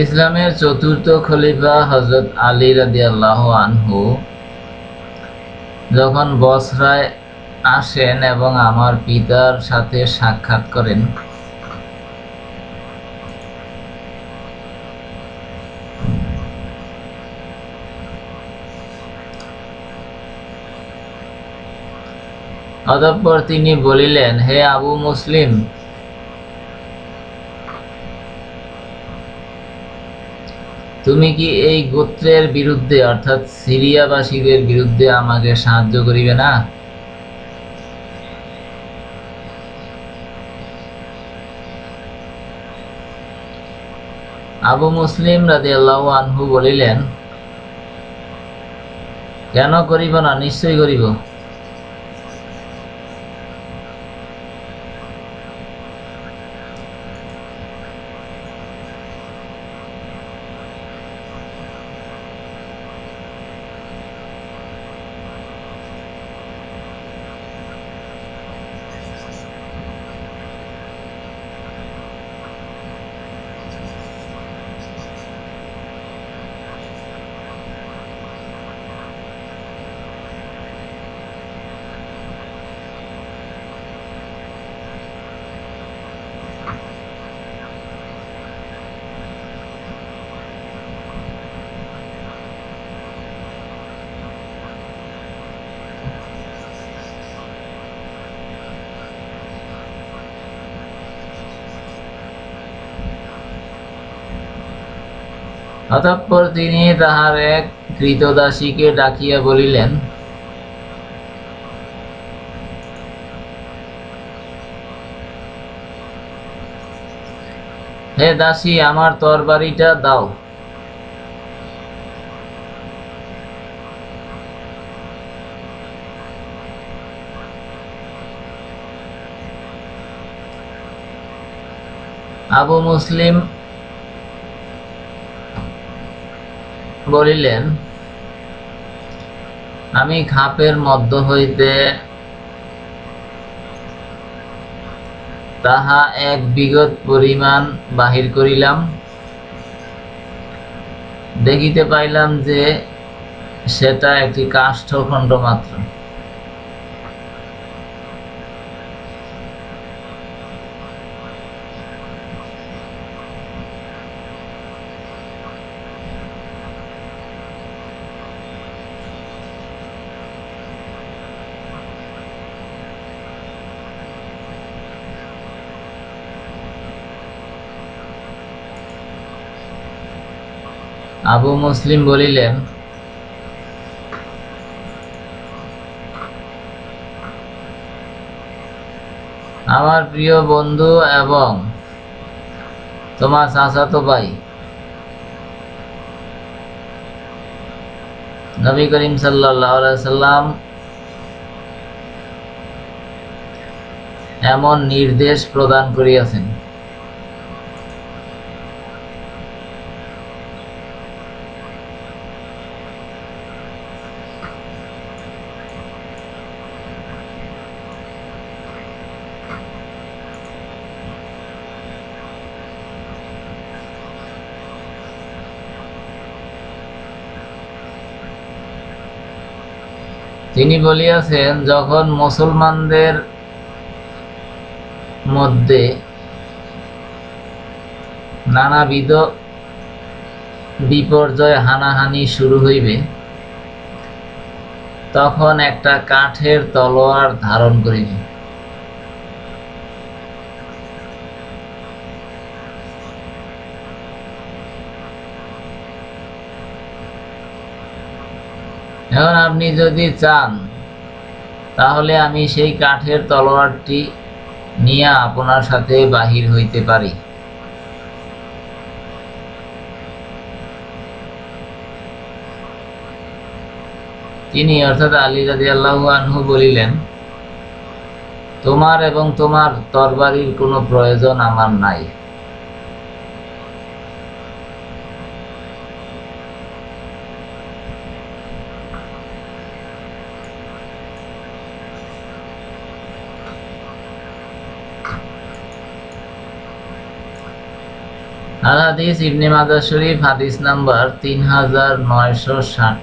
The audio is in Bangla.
ইসলামের চতুর্থ খলিফা হজরত আলী রাদিয়াল্লাহ আনহু যখন বসরায় আসেন এবং আমার পিতার সাথে সাক্ষাৎ করেন, অতঃপর তিনি বলিলেন, হে আবু মুসলিম তুমি কি এই গোত্রের বিরুদ্ধে, অর্থাৎ সিরিয়াবাসীদের বিরুদ্ধে আমাকে সাহায্য করিবে না? আবু মুসলিম রাজি আল্লাহ আনহু বলিলেন, কেন করিব না? নিশ্চয়ই করিব। অতঃপর তিনি তাহার এক কৃতদাসীকে ডাকিয়া বলিলেন হে দাসী আমার তরবারিটা দাও। আবু মুসলিম বলিলেন, আমি খাপের মধ্য হইতে তাহা এক বিগত পরিমাণ বাহির করিলাম। দেখিতে পাইলাম যে সেটা একটি কাষ্ঠখণ্ড মাত্র। আবু মুসলিম বলিলেন, আমার প্রিয় বন্ধু এবং তোমার চাচাতো ভাই, নবী করিম সাল্লাম এমন নির্দেশ প্রদান করিয়াছেন। তিনি বলিয়াছেন, যখন মুসলমানদের মধ্যে নানাবিধ বিপর্যয় হানাহানি শুরু হইবে, তখন একটা কাঠের তলোয়ার ধারণ করিবে। এখন আপনি যদি চান, তাহলে আমি সেই কাঠের তলোয়ারটি নিয়ে আপনার সাথে বাহির হইতে পারি। তিনি অর্থাৎ আলী রাজি আল্লাহ আনহু বলিলেন, তোমার এবং তোমার তরবারির কোনো প্রয়োজন আমার নাই। আল হাদিস ইবনে মাজাহ শরীফ হাদিস নাম্বার তিন হাজার নয়শো ষাট।